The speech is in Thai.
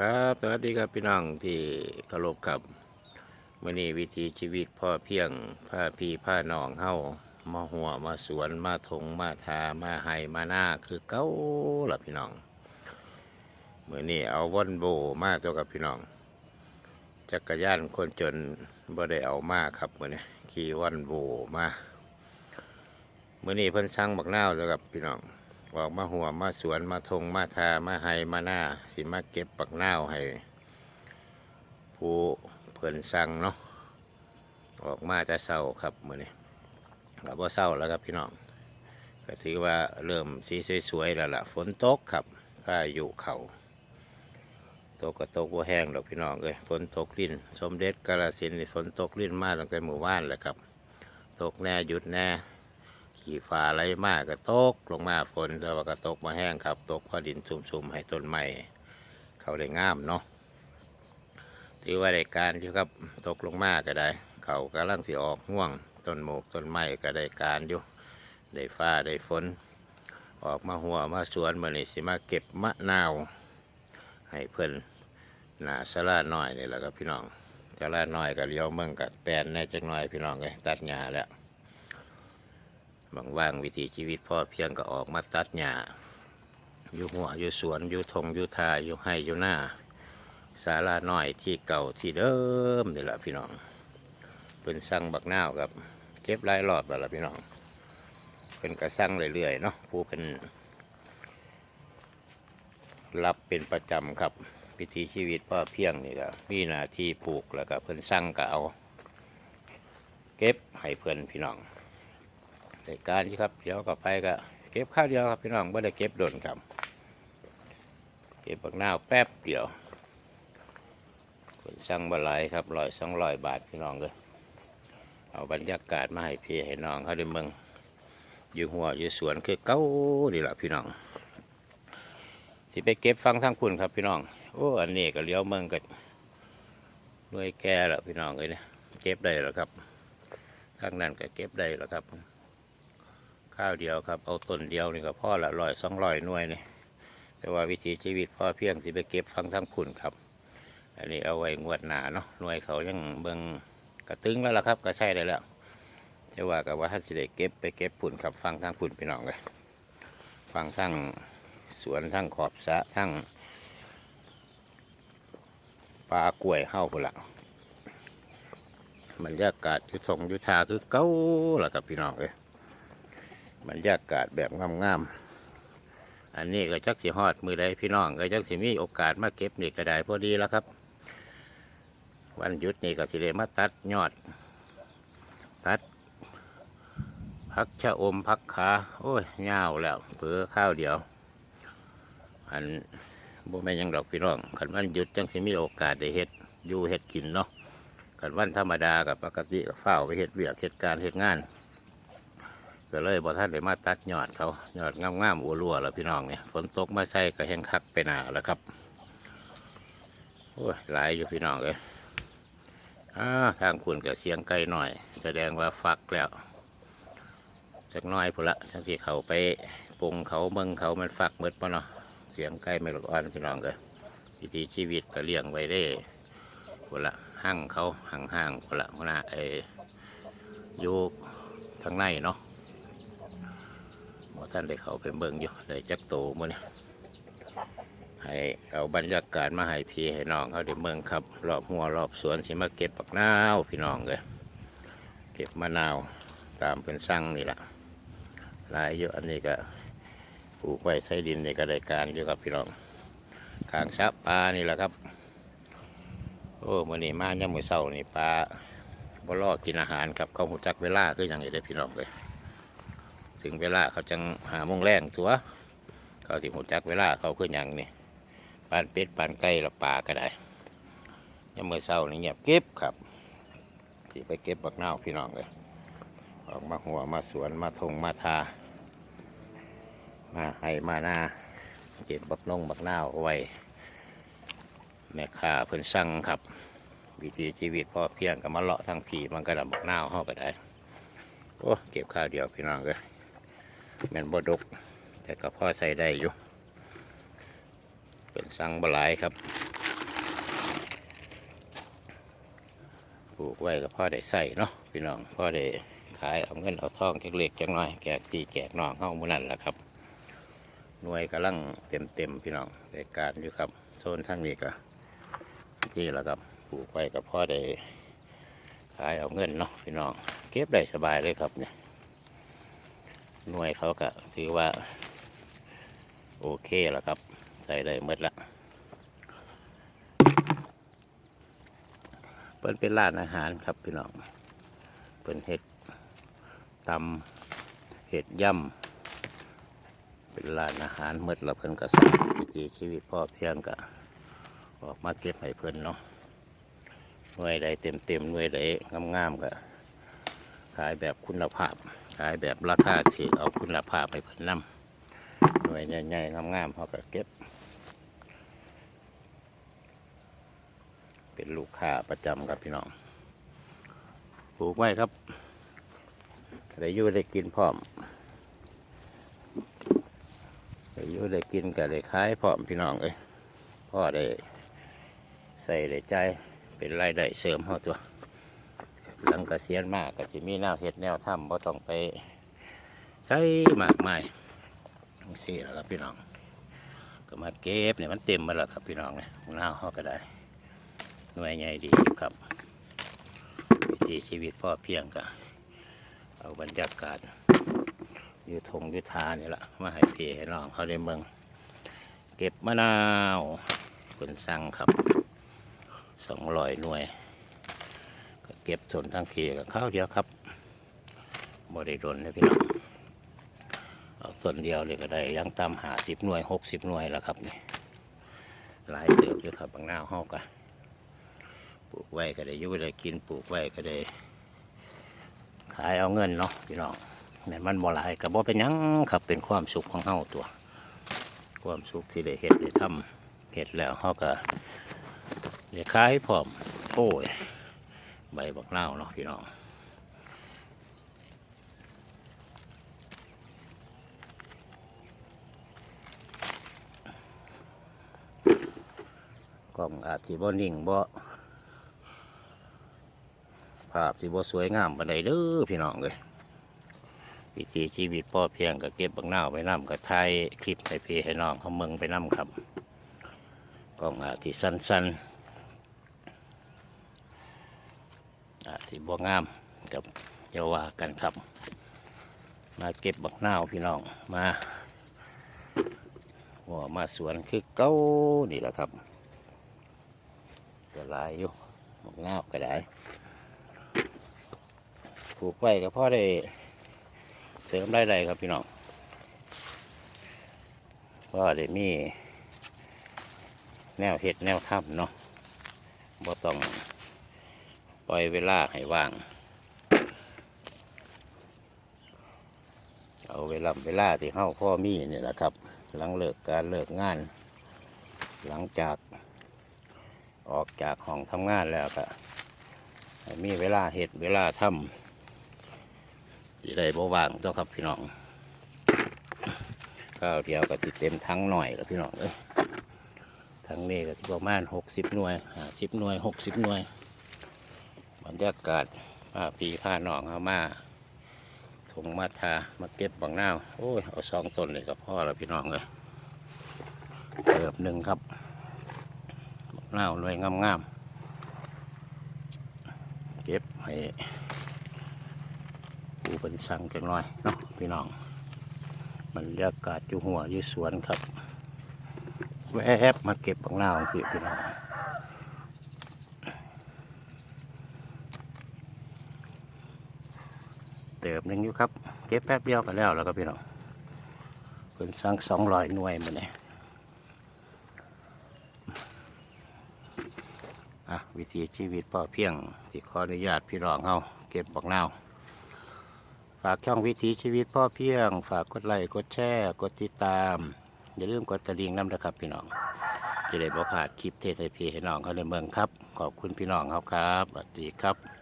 ครับสวัสดีครับพี่น้องที่เคารพครับมื่อนี้วิถีชีวิตพ่อเพียงผ้าพี่ผ้าหนองเฮามาหัวมาสวนมาทงมาทามาไห้มาหน้าคือเก้าล่ะพี่น้องมื่อนี้เอาวอนโบมาตัวกับพี่น้องจักรยานคนจนบ่ได้เอามาครับมื่อนี้ขี่วอนโบมามื่อนี้เพิ่นสั่งบักนาวตัวกับพี่น้อง ออกมาหัวมาสวนมาทงมาทามาไฮมาหน้า สิมาเก็บปักนาให้ผู้เพิ่นสั่งเนาะออกมาจะเศร้าครับมือนี้เราบ่าเศร้าแล้วครับพี่น้องก็ถือว่าเริ่มสีสวยๆแล้วล่ะฝนตกครับพายุเขาตกก็ตกว่าแห้งดอกพี่น้องเลยฝนตกลิ้นสมเด็จกาลสินฝนตกลิ้นมาตั้งแต่หมู่บ้านแหละครับ ตกแน่หยุดแน่ ขี่ฟ้าไหลมากก็ตกลงมาฝนแต่ว่าก็ตกมาแห้งครับ ตกพอดินซุ่มๆให้ต้นไม้เขาได้งามเนาะถือว่าได้การอยู่ครับตกลงมาก็ได้ เขากำลังสิออกห่วงต้นโมกต้นไม้ก็ได้การอยู่ได้ฟ้าได้ฝนออกมาหัวมาสวนมานี่สิมาเก็บมะนาว ให้เพิ่อนหนาสลาหน่อยนี่แหละครับพี่น้องสลาหน่อยก็เลี้ยวเมืองกับแปลนแน่จักหน่อยพี่น้องเลยตัดหญ้าแล้ว บางว่างวิถีชีวิตพ่อเพียงก็ออกมาตัดหญ้าอยู่หัวอยู่สวนอยู่ทงอยู่ทาอยู่ให้อยู่หน้าศาลาน้อยที่เก่าที่เดิมนี่แหละพี่น้องเป็นสั่งบักนาวกับเก็บหลายรอบแล้วล่ะพี่น้องเป็นกระสั่งเรื่อยๆเนาะผู้เป็นรับเป็นประจำครับวิถีชีวิตพ่อเพียงนี่ก็มีหน้าที่ปลูกแล้วก็เพิ่อนสั่งก็เอา เก็บให้เพื่อนพี่น้อง ในการที่ครับเดี๋ยวก็ไปก็เก็บข้าวเดียวครับพี่น้องไม่ได้เก็บโดนครับ เก็บบักหน้าแป๊บเดียวคนสั่งบหลายครับร้อยสองร้อยบาทพี่น้องเลยเอาบรรยากาศมาให้พี่ให้น้องเขาได้เมืองอยู่หัวอยู่สวนคือเก้าดีละพี่น้องสิไปเก็บฟังทั้งคุณครับพี่น้องโอ้อันนี้ก็เลี้ยวเมืองก็หน่วยแก่ล้วพี่น้องเลยเนี่ยเก็บได้แล้วครับข้างนั้นก็เก็บได้แล้วครับ ข้าวเดียวครับ เอาต้นเดียวนี่ก็พ่อละร้อยสองร้อยหน่วยนี่แต่ว่าวิถีชีวิตพ่อเพียงสิไปเก็บฟังทั้งคุณครับ อันนี้เอาไว้งวดหนาเนาะหน่วยเขายังเบิ่งกระตึงแล้วล่ะครับก็ใช่ได้แล้วแต่ว่ากับว่าท่านสิได้เก็บไปเก็บผุ่นครับฟังทั้งผุ่นไปน้องเลยฟังทั้งสวนทั้งขอบสะทั้งปลากล้วยเข้าพุ่นละบรรยากาศยุทงยุทาคือเก้าล่ะครับพี่น้องเลย บรรยากาศแบบงามๆ อันนี้ก็จักสิฮอดมือใดพี่น้องก็จักสิมีโอกาสมาเก็บนี่ก็ได้พอดีแล้วครับ วันหยุดนี่ก็สิได้มาตัดยอด ตัดพักชะอมพักขาโอ้ยเงาแล้วเผือข้าวเดียว อันบ่แม่นยังดอกพี่น้องขันวันหยุดจังสิมีโอกาสได้เฮ็ดอยู่เฮ็ดกินเนาะขันวันธรรมดากับปกติก็เฝ้าไปเฮ็ดเวียกเฮ็ดการเฮ็ดงาน ก็เลยบอท่านได้มาตัดยอดเขายอดงามๆอัวรัวแล้วพี่น้องเนี่ยฝนตกมาใช่ก็แห้งคักไปหนาแล้วครับโอ้ยหลายอยู่พี่น้องเลยอ่าทางคุณกับเสียงไกลหน่อย แสดงว่าฟักแล้วจักน้อยพุ่ละทั้งที่เขาไปปงเขาเมืองเขามันฟักหมดปะเนาะเสียงไกลไม่หลกอ่อนพี่น้องเลยวิถีชีวิตก็เลี้ยงไว้ได้พุ่ละห่างเขาห่างๆพุ่ละพุ่ละไอ้ยู่ทางในเนาะ ท่านได้เขาไปเบิ่งอยู่ได้จักโตมื้อนี้ให้เอาบรรยากาศมาให้พี่ให้น้องเขาได้เมืองครับ รอบหัวรอบสวนสิมาเก็บปักนาวพี่น้องเลยเก็บมะนาวตามเป็นสั่งนี่แหละหลายอยู่อันนี้ก็ปลูกไว้ใส่ดินนี่ก็ได้การอยู่ครับพี่น้องทางซับปลานี่แหละครับ โอ้มื้อนี้มาย่ำมือเช้านี่ปลาบ่รอกินอาหารครับเขาหูจักเวลาคืออย่างนี้เลยพี่น้องเลย ถึงเวลาเขาจังหาโมงแรงตัว เขาถึงหัวจักเวลาเขาคืออย่างนี่ปานเป็ดปานไก่ละปลาก็ได้ยังมือเศร้านี่เงียบเก็บครับที่ไปเก็บบักนาวพี่น้องเลยออกมาหัวมาสวนมาทงมาทา มาให้มาหน้าเก็บบักนงบักนาวเอาไว้ แม่ค้าเพิ่นสั่งครับ วิถีชีวิตพ่อเพียงกับมาเลาะทางผีมันก็ดำบักนาวเข้าไปได้โอ้เก็บข้าวเดียวพี่น้องเลย แม่นบ่ดก แต่ก็พ่อใส่ได้อยู่ เป็นสังบลายครับปลูกไว้กับพ่อได้ใส่เนาะพี่น้องพ่อได้ขายเอาเงินเอาทองเล็กๆจังหน่อยแกกตีแกกน้องเข้ามูนั่นแหละครับหน่วยกำลังเต็มเต็มพี่น้องในการอยู่ครับโซนทั้งนี้ก็ที่แล้วครับปลูกไว้กับพ่อได้ขายเอาเงินเนาะพี่น้องเก็บได้สบายเลยครับเนี่ย หน่วยเขาก็ถือว่า โอเคแล้วครับ ใส่ได้หมดละเปิ้นเป็นร้านอาหารครับพี่น้องเปิ้นเห็ดตำเห็ดย่ำเป็นร้านอาหารหมืดแล้วเพิ่นก็สั่งวิถีชีวิตพ่อเพียงก็ออกมาเก็บให้เพิ่นเนาะหน่วยใดเต็มเต็มหน่วยใดงามๆก็ขายแบบคุณภาพ ขายแบบราคาถือเอาคุณภาพไปเพิ่นนำหน่วยใหญ่ๆงามๆเขาก็เก็บ เป็นลูกค้าประจำครับพี่น้องปลูกไว้ครับได้ยู่ได้กินพร้อมได้ยู่ได้กินก็ได้ขายพร้อมพี่น้องเอ้ยพ่อได้ใส่ได้ใจเป็นรายได้เสริมเฮาตัว หลังเกษียณมากก็จะมีแนวเฮ็ดแนวทำบ่ต้องไปใช้มากมายจังซี่แหละครับพี่น้อง ก็มาเก็บเนี่ยมันเต็มมาแล้วครับพี่น้องเนี่ยหน้าเฮาก็ได้หน่วยใหญ่ดีครับวิถีชีวิตพ่อเพียงก็เอาบรรยากาศอยู่ทงยู่ทานี่แหละมาให้พี่ให้น้องเขาได้เมือง เก็บมะนาวคนสั่งครับสองร้อยหน่วย เก็บส่วนทั้งพีกับข้าวเดียวครับบริโดนเลยพี่น้องเอาต้นเดียวเลยก็ได้ยังตามหาสิบหน่วยหกสิบหน่วยแล้วครับนี่หลายเติบด้วยครับบางหน้าวเฮากะปลูกไว้ก็ได้ยุ่ได้กินปลูกไว้ก็ได้ขายเอาเงินเนาะพี่น้องแม่นมันบ่หลายก็บ่เป็นยังครับเป็นความสุขของเฮาตัว ความสุขที่ได้เฮ็ดได้ทำเฮ็ดแล้วเฮาก็ได้ขายพร้อมโอ้ย ใบบักนาวเนาะพี่น้องกล้องอาจสิบ่นิ่งบ่ภาพสิบ่สวยงามปานใดเด้อพี่น้องเอ้ยวิถีชีวิตพ่อเพียงกับเก็บบางหน้าไปนํกับไทยคลิปให้พี่ให้น้องเขาเมืองไปนํครับกล้องอาที่สั้นๆ อาที่บ่งามกับเยาวากันครับ มาเก็บบักนาวพี่น้องมาหัวมาสวนคือเก้านี่แหละครับก็หลายอยู่บักนาวก็ได้ปลูกไว้ก็พ่อได้เสริมได้เลยครับพี่น้องก็ได้มีแนวเห็ดแนวถ้ำเนาะบ่ต้อง ปล่อยเวลาให้ว่าง เอาเวลาเวลาที่เข้าพ่อมีนี่แหละครับ หลังเลิกการเลิกงาน หลังจากออกจากห้องทำงานแล้วก็มีเวลาเห็ดเวลาทำสิได้บ่ว่างเจ้าครับพี่น้องข้าวเดียวก็ติดเต็มทั้งหน่อยแล้วพี่น้องเอ้ยทั้งนี้ก็ประมาณหกสิบหน่วยห้าสิบหน่วยหกสิบหน่วย รรยากาศพาพี่พาหนองเอามาถงมาทามาเก็บบางหน้าโอ้ย เอาสองต้นเลยกับพ่อแล้วพี่น้องเลยเติบหนึ่งครับบางหน้าวหน่วยงามๆเก็บให้ปูเป็นสังจังน้อยเนาะพี่น้องบรรยากาศอยู่หัวอยู่สวนครับแวบมาเก็บบางหน้าสิพี่น้อง เติบหนึ่งอยู่ครับ เก็บแป๊บเดียวก็แล้วแล้วก็พี่น้องเป็นสั่งสองร้อยหน่วยมันเนี่ยอะวิถีชีวิตพ่อเพียงที่ขออนุญาตพี่น้องเขาเก็บบางนาวฝากช่องวิถีชีวิตพ่อเพียง ฝากกดไลค์กดแชร์กดติดตาม อย่าลืมกดกระดิ่งน้ำนะครับพี่น้อง จะได้บ่พลาดคลิปเทศไทยพีให้น้องเขาในเมืองครับ ขอบคุณพี่น้องครับครับสวัสดีครับ